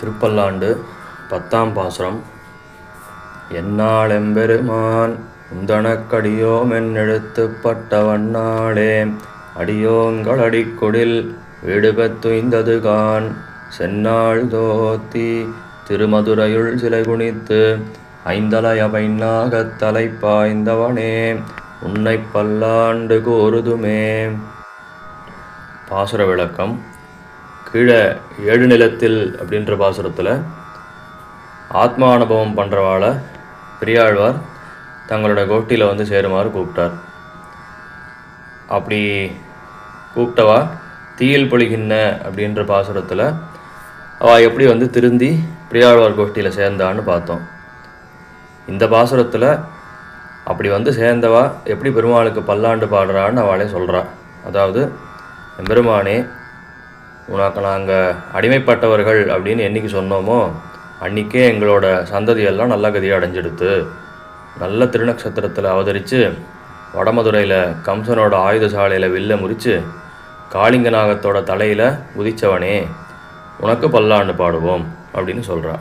திருப்பல்லாண்டு பத்தாம் பாசுரம். என்னால் எம்பெருமான் உந்தனக்கடியோம் என்னெழுத்துப்பட்ட வண்ணாளே அடியோங்கள் அடிக்குடில் கான். சென்னாள் தோத்தி திருமதுரையுள் சிலை குனித்து ஐந்தலைய பைன்னாகத் தலை பாய்ந்தவனே உன்னை பல்லாண்டு கூறுதுமே பாசுர விளக்கம். கீழே ஏழு நிலத்தில் அப்படின்ற பாசுரத்தில் ஆத்மா அனுபவம் பண்ணுறவாளை பெரியாழ்வார் தங்களோட கோஷ்டியில் வந்து சேருமாறு கூப்பிட்டார். அப்படி கூப்பிட்டவா தீயில் பொழிகின்ற அப்படின்ற பாசுரத்தில் அவள் எப்படி வந்து திருந்தி பிரியாழ்வார் கோஷ்டியில் சேர்ந்தான்னு பார்த்தோம். இந்த பாசுரத்தில் அப்படி வந்து சேர்ந்தவா எப்படி பெருமாளுக்கு பல்லாண்டு பாடுறான்னு அவளே சொல்கிறா அதாவது பெருமானே உனக்கு நாங்கள் அடிமைப்பட்டவர்கள் அப்படின்னு என்னைக்கு சொன்னோமோ அன்றைக்கே எங்களோட சந்ததியெல்லாம் நல்ல கதியை அடைஞ்செடுத்து நல்ல திருநக்ஷத்திரத்தில் அவதரித்து வடமதுரையில் கம்சனோட ஆயுத சாலையில் வில்ல முறித்து காளிங்க நாகத்தோட தலையில் குதித்தவனே உனக்கு பல்லாண்டு பாடுவோம் அப்படின்னு சொல்கிறா